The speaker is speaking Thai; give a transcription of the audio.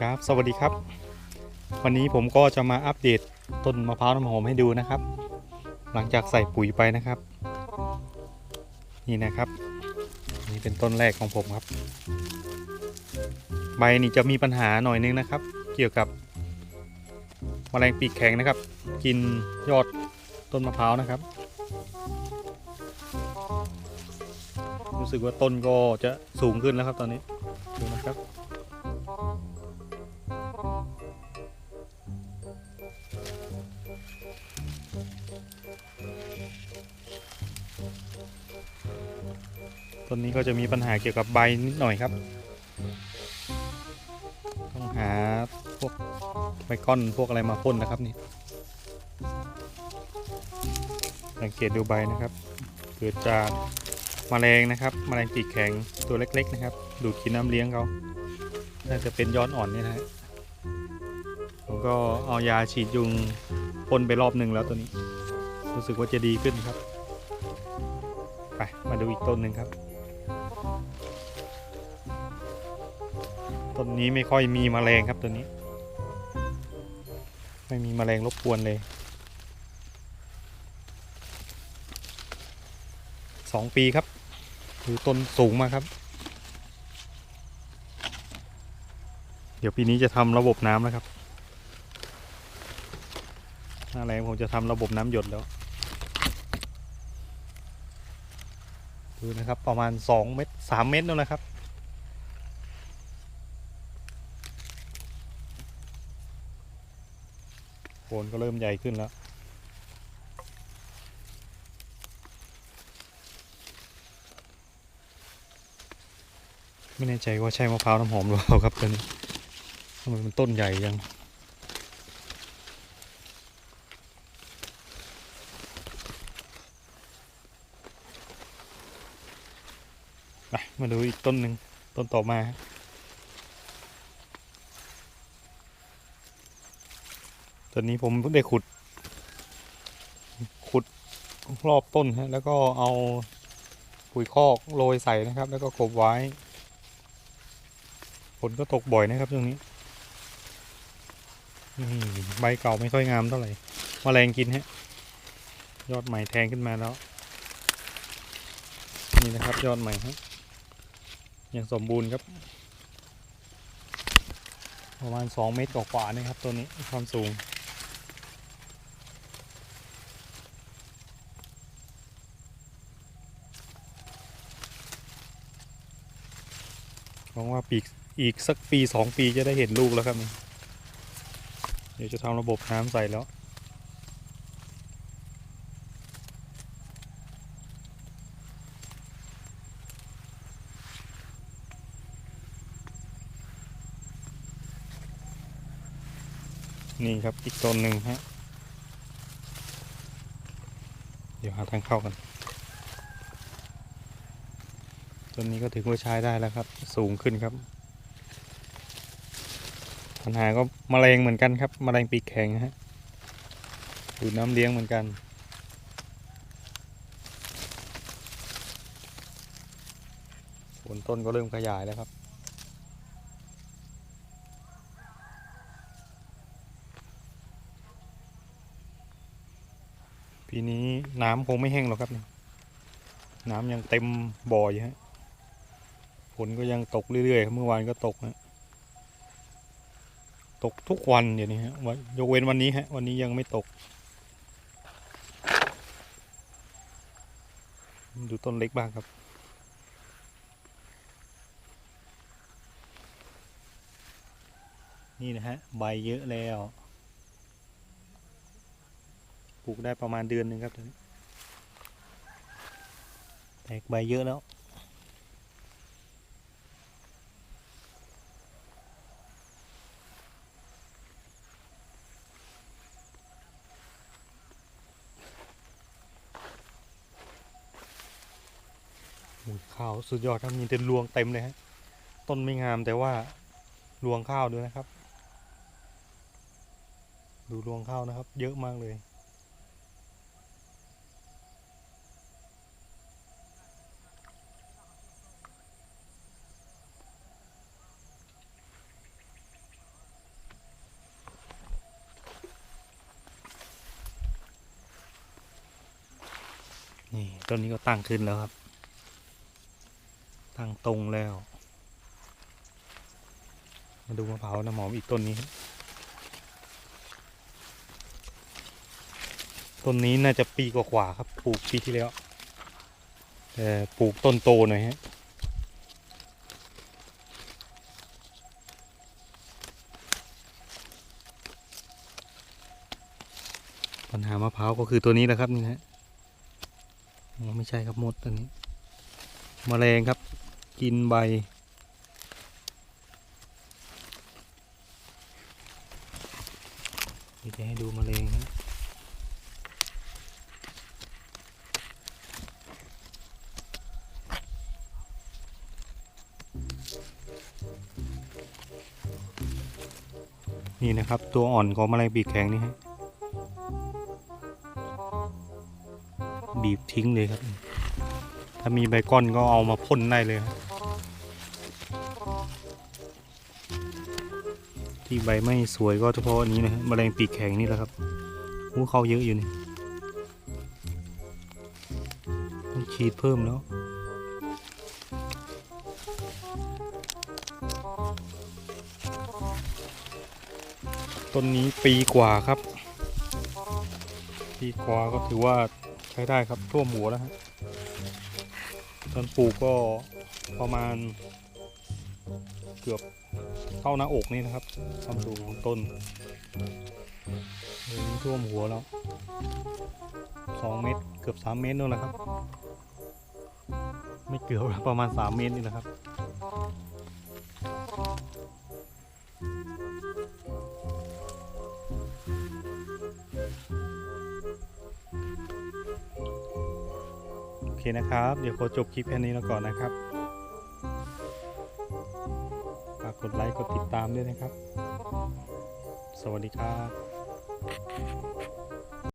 ครับสวัสดีครับ วันนี้ผมก็จะมาอัปเดตต้นมะพร้าวน้ำหอมให้ดูนะครับ หลังจากใส่ปุ๋ยไปนะครับ นี่นะครับ นี่เป็นต้นแรกของผมครับ ใบนี่จะมีปัญหาหน่อยนึงนะครับ เกี่ยวกับแมลงปีกแข็งนะครับ กินยอดต้นมะพร้าวนะครับ รู้สึกว่าต้นก็จะสูงขึ้นแล้วครับตอนนี้ดูนะครับ ต้นนี้ก็จะมีปัญหาเกี่ยวกับใบนิดหน่อยครับ ต้องหาพวกไมก้อนพวกอะไรมาพ่นนะครับนี่สังเกตดูใบนะครับ เกิดจากแมลงนะครับแมลงปีกแข็งตัวเล็ก ๆ นะครับ ดูดกินน้ำเลี้ยงเขาน่าจะเป็นย้อนอ่อนนี่นะฮะผมก็เอายาฉีดยุงพ่นไปรอบหนึ่งแล้วตัวนี้ รู้สึกว่าจะดีขึ้นครับ ไปมาดูอีกต้นหนึ่งครับ ต้นนี้ไม่ค่อยมีแมลงครับตัวนี้ ไม่มีแมลงรบกวนเลยสองปีครับดูต้นสูงมากครับ เดี๋ยวปีนี้จะทำระบบน้ำนะครับน้าแรงผมจะทำระบบน้ำหยดแล้ว ดูนะครับประมาณ2เมตร3เมตรนั่นแหละครับ โคนก็เริ่มใหญ่ขึ้นแล้ว ไม่แน่ใจว่าใช่มะพร้าวน้ำหอมหรือเปล่าครับตัวนี้ทำไมมันต้นใหญ่ยังไปมาดูอีกต้นหนึ่งต้นต่อมาฮะต อนนี้ผมได้ขุด ขุดรอบต้นฮะแล้วก็เอาปุ๋ยคอกโรยใส่นะครับ แล้วก็กลบไว้ฝนก็ตกบ่อยนะครับช่วงนี้ใบเก่าไม่ค่อยงามเท่าไหร่มแมลงกินฮะยอดใหม่แทงขึ้นมาแล้ว นี่นะครับยอดใหม่ฮะยังสมบูรณ์ครับ ประมาณ 2 เมตรกว่าๆนะครับตัวนี้ความสูง วังว่าปีกอีกสักปีสองปีจะได้เห็นลูกแล้วครับ เดี๋ยวจะทำระบบน้ำใส่แล้ว นี่ครับอีกต้นหนึ่งฮะ เดี๋ยวหาทางเข้ากัน ต้นนี้ก็ถือว่าใช้ได้แล้วครับ สูงขึ้นครับ ปัญหาก็มแมลงเหมือนกันครับมแมลงปีกแข็งฮะดูดน้ำเลี้ยงเหมือนกันผลต้นก็เริ่มขยายแล้วครับปีนี้น้ำคงไม่แห้งหรอกครับ น้ำยังเต็มบ่ออยู่ฮะ ฝนก็ยังตกเรื่อยๆ เมื่อวานก็ตกฮะตกทุกวันเดี๋ยวนี้ฮะวันยกเว้นวันนี้ฮะ วันนี้ยังไม่ตก ดูต้นเล็กบ้างครับ นี่นะฮะ ใบเยอะแล้ว ปลูกได้ประมาณเดือนหนึ่งครับตอนนี้แตกใบเยอะแล้ว ข้าวสุดยอดครับมีเต็มรวงเต็มเลยฮะต้นไม่งามแต่ว่ารวงข้าวด้วยนะครับ ดูรวงข้าวนะครับ เยอะมากเลย นี่ต้นนี้ก็ตั้งขึ้นแล้วครับ ตรงแล้ว มาดูมะพร้าวน้ำหอมอีกต้นนี้ ต้นนี้น่าจะปีกว่าๆครับ ปลูกปีที่แล้วแต่ปลูกต้นโตหน่อยฮะปัญหามะพร้าวก็คือตัวนี้แหละครับนี่นะไม่ใช่ครับมดตัวนี้มแมลงครับ กินใบ เดี๋ยวจะให้ดูมแมลงครับนี่นะครับตัวอ่อนของแมลงปีกแข็งนี่ฮะบีบทิ้งเลยครับ ถ้ามีใบก้อนก็เอามาพ่นได้เลยครับ ที่ใบไม่สวยก็เฉพาะอันนี้นะฮะแมลงปีกแข็งนี่แหละครับหูเขาเยอะอยู่นี่ต้องฉีดเพิ่มแล้วต้นนี้ปีกว่าครับ ปีกว่าก็ถือว่าใช้ได้ครับท่วมหัวแล้วฮะตอนปลูกก็ประมาณเกือบ เท่าหน้าอกนี่นะครับความสูงของต้นเดี๋ยวนี้ท่วมหัวแล้วสองเมตรเกือบสามเมตรนู่นแหละครับ ไม่เกือบประมาณสามเมตรนี่แหละครับโอเคนะครับ เดี๋ยวขอจบคลิปแค่นี้แล้วก่อนนะครับ กดไลค์กดติดตามด้วยนะครับ สวัสดีครับ